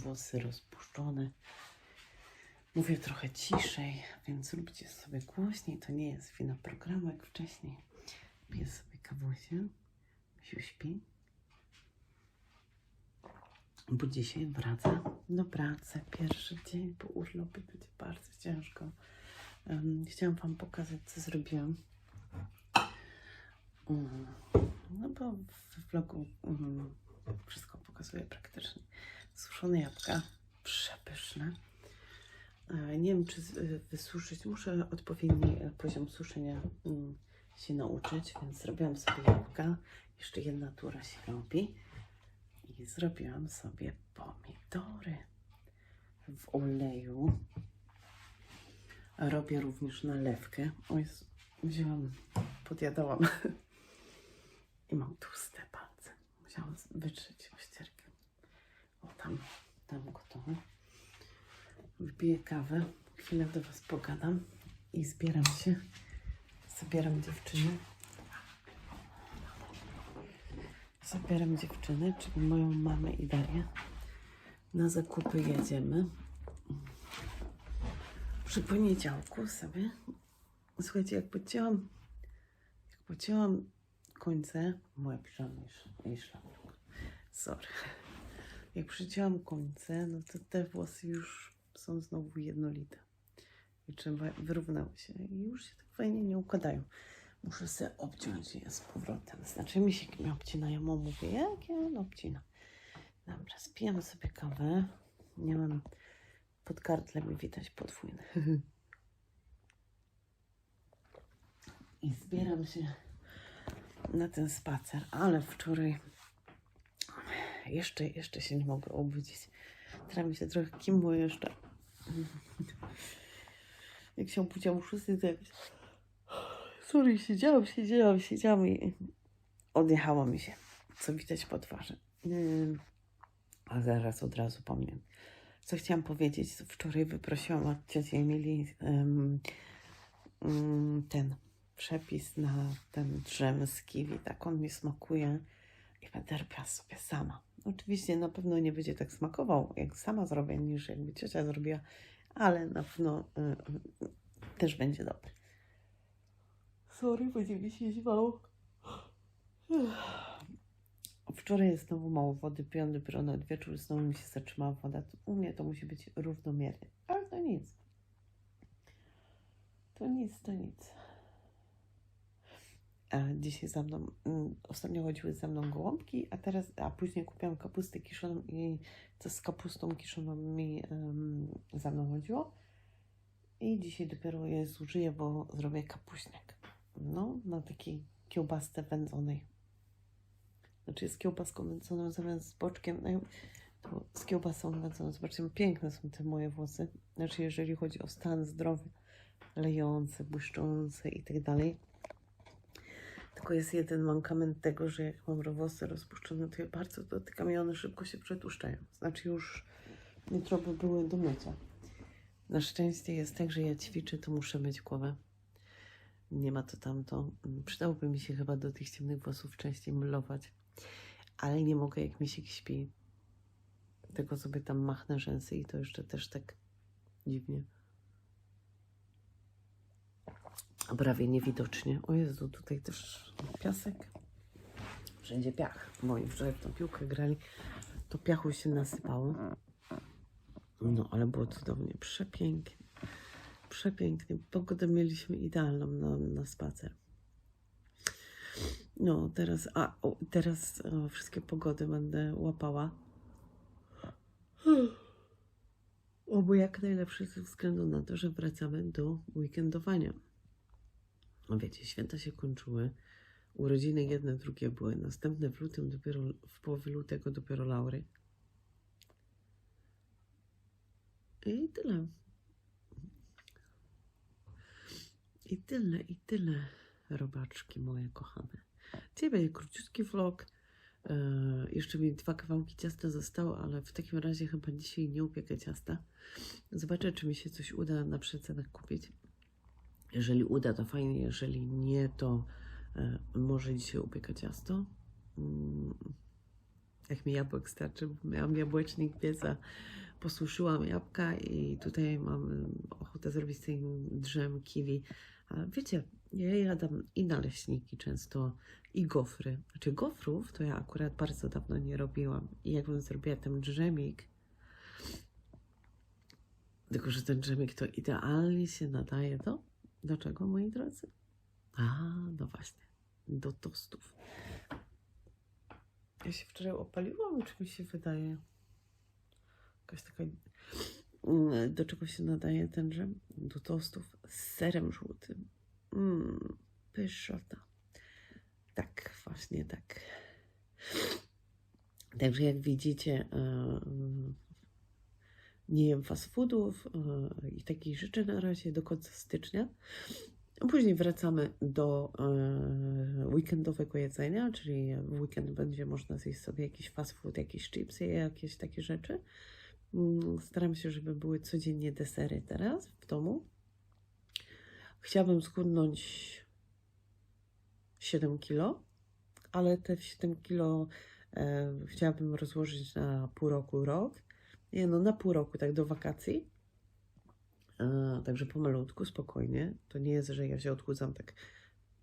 włosy rozpuszczone. Mówię trochę ciszej, więc róbcie sobie głośniej. To nie jest wina jak wcześniej. Piję sobie kawusię. Się śpi. Bo dzisiaj wraca do pracy. Pierwszy dzień po urlopie będzie bardzo ciężko. Um, chciałam Wam pokazać, co zrobiłam. Mm, No bo w vlogu mm, wszystko pokazuję praktycznie. Suszone jabłka, przepyszne. E, Nie wiem, czy y, wysuszyć. Muszę odpowiedni e, poziom suszenia mm, się nauczyć, więc zrobiłam sobie jabłka. Jeszcze jedna tura się robi. I zrobiłam sobie pomidory w oleju. Robię również nalewkę. O Jezu, wzięłam, podjadałam. I mam tłuste palce. Musiałam wytrzeć O, tam, tam gotowe. Wypiję kawę. Chwilę do Was pogadam. I zbieram się. Zabieram dziewczyny. Zabieram dziewczyny, czyli moją mamę i Darię. Na zakupy jedziemy. Przy poniedziałku sobie. Słuchajcie, jak pocięłam, jak pocięłam końce, moja piżama i szlafrok. Sorry. Jak przycięłam końce, no to te włosy już są znowu jednolite. I trzeba wyrównały się i już się tak fajnie nie układają. Muszę sobie obciąć je z powrotem. Znaczy mi się mnie obcinają, a mówię, jak ja on obcina. Dobra, spijam sobie kawę. Nie mam pod kartlem widać podwójny. I zbieram się na ten spacer, ale wczoraj jeszcze, jeszcze się nie mogę obudzić. Teraz mi się trochę kimło jeszcze. Jak się obudziłam o 6, to jakoś... Sorry, siedziałam, siedziałam, siedziałam i odjechało mi się, co widać po twarzy. A zaraz od razu pomniem. Co chciałam powiedzieć, wczoraj wyprosiłam od cioci Emilii ym, ten przepis na ten drzem z kiwi. Tak on mi smakuje i będę robiła sobie sama. Oczywiście na pewno nie będzie tak smakował, jak sama zrobię, niż jakby ciocia zrobiła, ale na pewno y, y, też będzie dobry. Sorry, będzie mi się zwało. Wczoraj jest znowu mało wody, piłam dopiero na wieczór, znowu mi się zatrzymała woda. U mnie to musi być równomiernie, ale to nic. To nic, to nic. A dzisiaj za mną, mm, ostatnio chodziły za mną gołąbki, a teraz, a później kupiłam kapustę kiszoną i to z kapustą kiszoną mi um, za mną chodziło. I dzisiaj dopiero je zużyję, bo zrobię kapuśniak. No, na takiej kiełbasce wędzonej. Znaczy z kiełbaską wędzoną zamiast z boczkiem. No, to z kiełbasą wędzoną. Zobaczcie, piękne są te moje włosy. Znaczy, jeżeli chodzi o stan zdrowia, lejące, błyszczące i tak dalej. Tylko jest jeden mankament tego, że jak mam włosy rozpuszczone, to je bardzo dotykam i one szybko się przetłuszczają. Znaczy już jutro by były do mycia. Na szczęście jest tak, że ja ćwiczę, to muszę myć głowę. Nie ma to tamto. Przydałoby mi się chyba do tych ciemnych włosów częściej mylować. Ale nie mogę, jak mi się śpi. Tylko sobie tam machnę rzęsy i to jeszcze też tak dziwnie. A prawie niewidocznie. O Jezu, tutaj też piasek. Wszędzie piach. Moi wczoraj w tą piłkę grali, to piachu się nasypało. No, ale było cudownie, przepięknie. Przepięknie. Pogodę mieliśmy idealną na, na spacer. No, teraz, a o, teraz o, wszystkie pogody będę łapała. Obo jak najlepsze ze względu na to, że wracamy do weekendowania. No wiecie, święta się kończyły. Urodziny jedne, drugie były. Następne w lutym, dopiero w połowie lutego dopiero Laury. I tyle. I tyle, i tyle, robaczki moje kochane. Będzie króciutki vlog. E, jeszcze mi dwa kawałki ciasta zostały, ale w takim razie chyba dzisiaj nie upiekę ciasta. Zobaczę, czy mi się coś uda na przecenach kupić. Jeżeli uda, to fajnie. Jeżeli nie, to e, może dzisiaj upiekę ciasto. Mm, Jak mi jabłek starczy, miałam jabłecznik pieca, posuszyłam jabłka i tutaj mam ochotę zrobić z tej drzem kiwi. Ale wiecie, ja jadam i naleśniki często, i gofry. Znaczy gofrów to ja akurat bardzo dawno nie robiłam. I jakbym zrobiła ten drzemik, tylko że ten drzemik to idealnie się nadaje do... Do czego, moi drodzy? A, no właśnie, do tostów. Ja się wczoraj opaliłam, czy mi się wydaje? Jakaś taka... Mm, Do czego się nadaje ten dżem? Do tostów z serem żółtym. Mmm, pyszota. Tak, właśnie tak. Także jak widzicie, nie jem fast foodów e, i takich rzeczy na razie do końca stycznia. Później wracamy do e, weekendowego jedzenia, czyli w weekend będzie można zjeść sobie jakiś fast food, jakieś chipsy, jakieś takie rzeczy. Mm, Staram się, żeby były codziennie desery teraz w domu. Chciałabym schudnąć 7 kilo, ale te 7 kilo e, chciałabym rozłożyć na pół roku, rok. Nie no, na pół roku, tak do wakacji. E, także pomalutku, spokojnie. To nie jest, że ja się odchudzam tak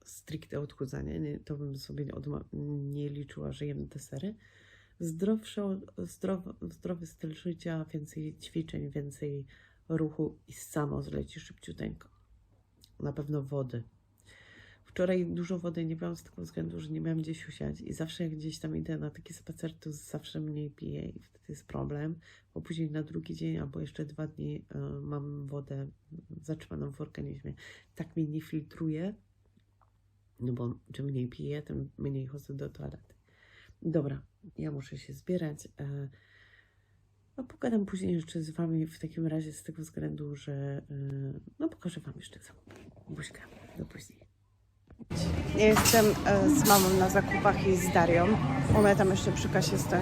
stricte odchudzanie. Nie, to bym sobie nie liczyła, że jem desery. Zdrowsze, zdrow, zdrowy styl życia, więcej ćwiczeń, więcej ruchu i samo zleci szybciuteńko. Na pewno wody. Wczoraj dużo wody nie piłam z tego względu, że nie miałam gdzieś usiąść i zawsze jak gdzieś tam idę na taki spacer, to zawsze mniej piję i wtedy jest problem, bo później na drugi dzień albo jeszcze dwa dni y, mam wodę zatrzymaną w organizmie. Tak mnie nie filtruje, no bo czym mniej piję, tym mniej chodzę do toalety. Dobra, ja muszę się zbierać. e, No pogadam później jeszcze z Wami w takim razie z tego względu, że e, no pokażę Wam jeszcze co. Buźka, do później. Ja jestem e, z mamą na zakupach i z Darią. One tam jeszcze przy kasie stoją.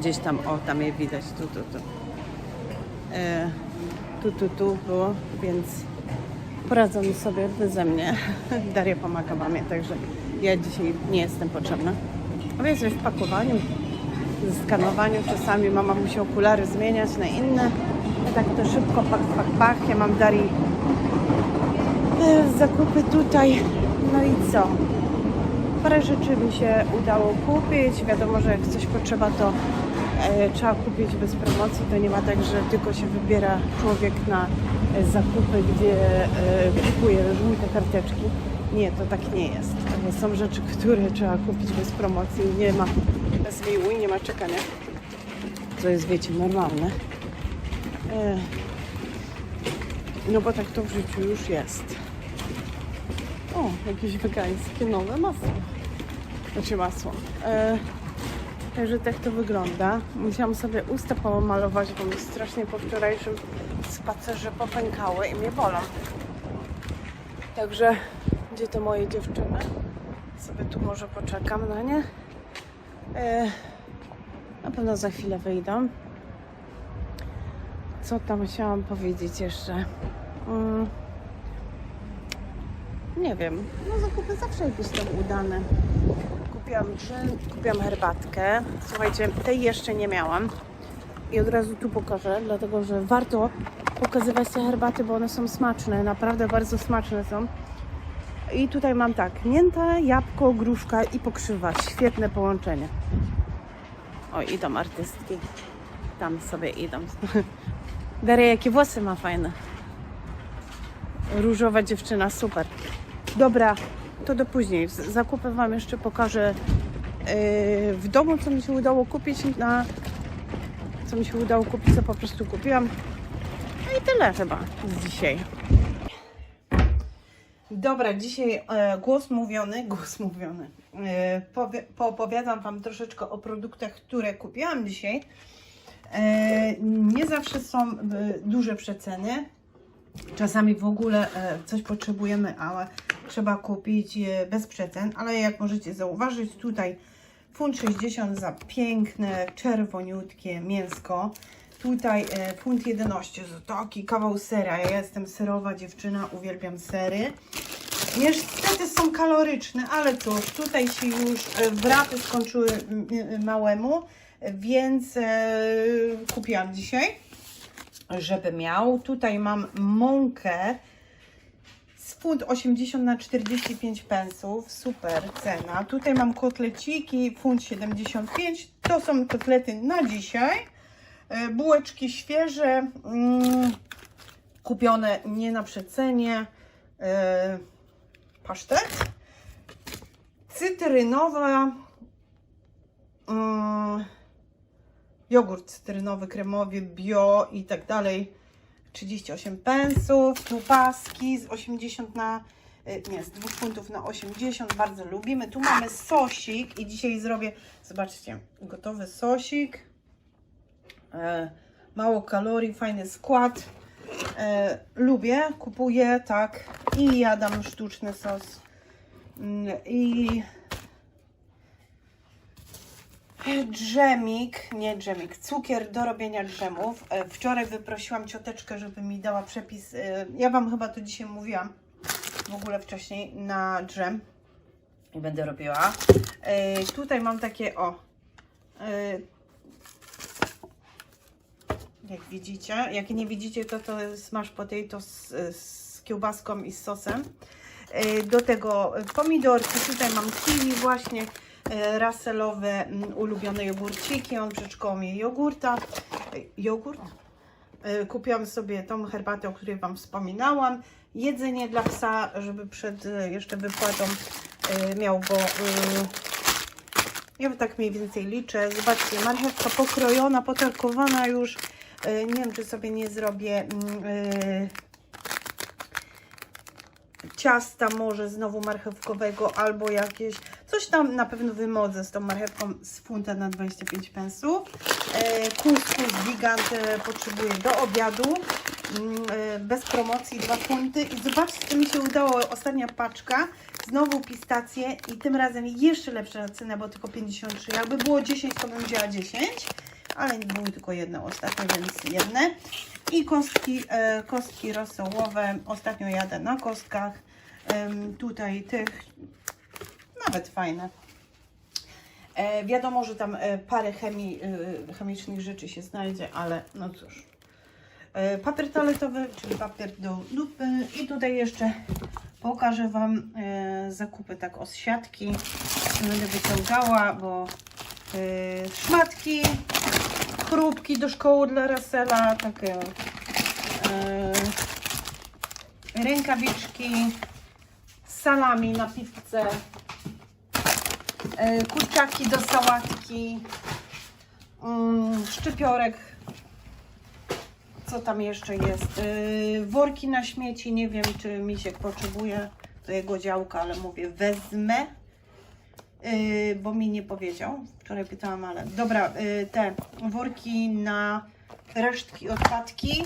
Gdzieś tam, o, tam je widać, tu, tu, tu. E, tu, tu, tu było, więc poradzą sobie beze mnie. Daria pomaga mamie, także ja dzisiaj nie jestem potrzebna. A więc w pakowaniu, skanowaniu. Czasami mama musi okulary zmieniać na inne. Ja tak to szybko, pak, pak, pak. Ja mam Darii e, zakupy tutaj. No i co? Parę rzeczy mi się udało kupić. Wiadomo, że jak coś potrzeba, to e, trzeba kupić bez promocji. To nie ma tak, że tylko się wybiera człowiek na e, zakupy, gdzie e, kupuje żółte karteczki. Nie, to tak nie jest. Są rzeczy, które trzeba kupić bez promocji. Nie ma zmiłuj, nie ma czekania. Co jest, wiecie, normalne. E, no bo tak to w życiu już jest. O, jakieś wegańskie nowe masło. Znaczy masło. E, także tak to wygląda. Musiałam sobie usta pomalować, bo mi strasznie po wczorajszym spacerze popękały i mnie bolą. Także gdzie to moje dziewczyny? Sobie tu może poczekam na nie. E, na pewno za chwilę wyjdą. Co tam chciałam powiedzieć jeszcze? Mm. Nie wiem. No zakupy zawsze jakieś tam udane. Kupiłam dżem, kupiłam herbatkę. Słuchajcie, tej jeszcze nie miałam. I od razu tu pokażę, dlatego że warto pokazywać te herbaty, bo one są smaczne. Naprawdę bardzo smaczne są. I tutaj mam tak, mięta, jabłko, gruszka i pokrzywa. Świetne połączenie. O, idą artystki. Tam sobie idą. Daria, jakie włosy ma fajne. Różowa dziewczyna, super. Dobra, to do później. Zakupy Wam jeszcze pokażę yy, w domu, co mi się udało kupić na... Co mi się udało kupić, co po prostu kupiłam. No i tyle chyba z dzisiaj. Dobra, dzisiaj e, głos mówiony, głos mówiony. E, poopowiadam Wam troszeczkę o produktach, które kupiłam dzisiaj. E, nie zawsze są duże przeceny. Czasami w ogóle coś potrzebujemy, ale trzeba kupić e, bez przecen. Ale jak możecie zauważyć, tutaj funt 60 za piękne, czerwoniutkie mięsko. Tutaj e, funt 11 za taki kawał sera. Ja jestem serowa dziewczyna, uwielbiam sery. Niestety są kaloryczne, ale cóż, tutaj się już e, wraty skończyły m, m, małemu, więc e, kupiłam dzisiaj, żeby miał. Tutaj mam mąkę funt 80 na 45 pensów, super cena. Tutaj mam kotleciki, funt 75, to są kotlety na dzisiaj. E, Bułeczki świeże, mm, kupione nie na przecenie. E, pasztet. Cytrynowa. Mm, jogurt cytrynowy, kremowy, bio i tak dalej. 38 pensów. Tu paski z 80 na. y, Nie, z 2 funtów na 80. Bardzo lubimy. Tu mamy sosik i dzisiaj zrobię. Zobaczcie, gotowy sosik. E, mało kalorii, fajny skład. E, lubię, kupuję, tak. I jadam sztuczny sos. Mm, I dżemik, nie dżemik, cukier do robienia dżemów. E, Wczoraj wyprosiłam cioteczkę, żeby mi dała przepis. e, Ja Wam chyba to dzisiaj mówiłam w ogóle wcześniej na dżem. I będę robiła. E, Tutaj mam takie, o. e, jak widzicie. Jak nie widzicie, to to jest masz potato z, z kiełbaską i z sosem. E, Do tego pomidorki. Tutaj mam kiwi właśnie e, raselowe, mm, ulubione jogurciki. On mi jogurta. E, Jogurt. E, Kupiłam sobie tą herbatę, o której Wam wspominałam. Jedzenie dla psa, żeby przed e, jeszcze wypłatą e, miał go. e, Ja tak mniej więcej liczę. Zobaczcie, marchewka pokrojona, potarkowana już. E, Nie wiem, czy sobie nie zrobię mm, e, ciasta może znowu marchewkowego albo jakieś, coś tam na pewno wymodzę z tą marchewką z funta na 25 pensów. E, kuskus gigant e, potrzebuję do obiadu. Mm, e, bez promocji 2 funty. I zobaczcie, co mi się udało. Ostatnia paczka. Znowu pistacje i tym razem jeszcze lepsza cena, bo tylko 53. Jakby było 10, to bym wzięła 10 ale były tylko jedne ostatnio, więc jedne. I kostki, kostki rosołowe. Ostatnio jadę na kostkach. Tutaj tych nawet fajne. E, wiadomo, że tam e, parę chemii, e, chemicznych rzeczy się znajdzie, ale no cóż. E, papier toaletowy, czyli papier do lupy. I tutaj jeszcze pokażę Wam e, zakupy tak od siatki. Będę wyciągała, bo e, szmatki, chrupki do szkoły dla Rasela, takie e, rękawiczki, salami na e, kurczaki do sałatki, mm, szczypiorek, co tam jeszcze jest, e, worki na śmieci, nie wiem czy Misiek potrzebuje, to jego działka, ale mówię wezmę, e, bo mi nie powiedział, wczoraj pytałam, ale dobra, e, te worki na resztki, odpadki,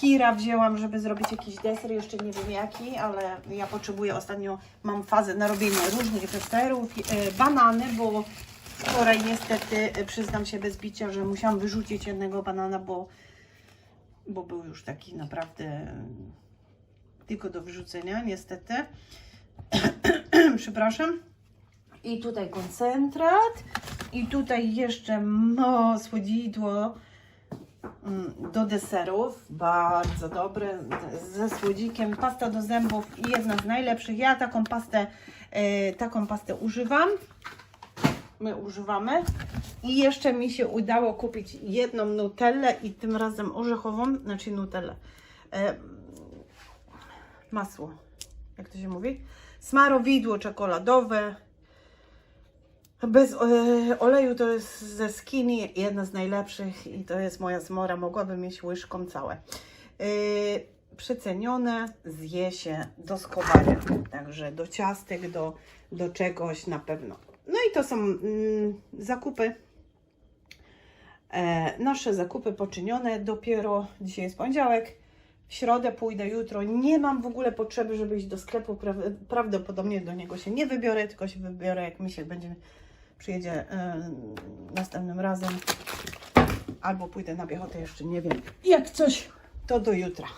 Kira wzięłam, żeby zrobić jakiś deser, jeszcze nie wiem jaki, ale ja potrzebuję, ostatnio mam fazę na robienie różnych deserów, e, banany, bo wczoraj niestety, e, przyznam się bez bicia, że musiałam wyrzucić jednego banana, bo, bo był już taki naprawdę tylko do wyrzucenia, niestety. Przepraszam. I tutaj koncentrat. I tutaj jeszcze no, słodzidło do deserów. Bardzo dobre. Ze słodzikiem. Pasta do zębów. Jedna z najlepszych. Ja taką pastę, e, taką pastę używam. My używamy. I jeszcze mi się udało kupić jedną nutellę i tym razem orzechową, znaczy nutellę. E, masło. Jak to się mówi? Smarowidło czekoladowe. Bez e, oleju to jest ze Skinny jedna z najlepszych i to jest moja zmora. Mogłabym mieć łyżką całe. E, przecenione, zje się do skowania. Także do ciastek, do, do czegoś na pewno. No i to są mm, zakupy. E, nasze zakupy poczynione. Dopiero dzisiaj jest poniedziałek. W środę pójdę jutro. Nie mam w ogóle potrzeby, żeby iść do sklepu. Pra- Prawdopodobnie do niego się nie wybiorę, tylko się wybiorę, jak mi się będzie przyjedzie e, następnym razem. Albo pójdę na piechotę, jeszcze nie wiem. Jak coś, to do jutra.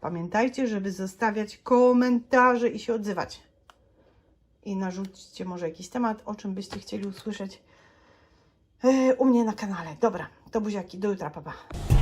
Pamiętajcie, żeby zostawiać komentarze i się odzywać. I narzućcie może jakiś temat, o czym byście chcieli usłyszeć e, u mnie na kanale. Dobra, to buziaki, do jutra, papa. Pa.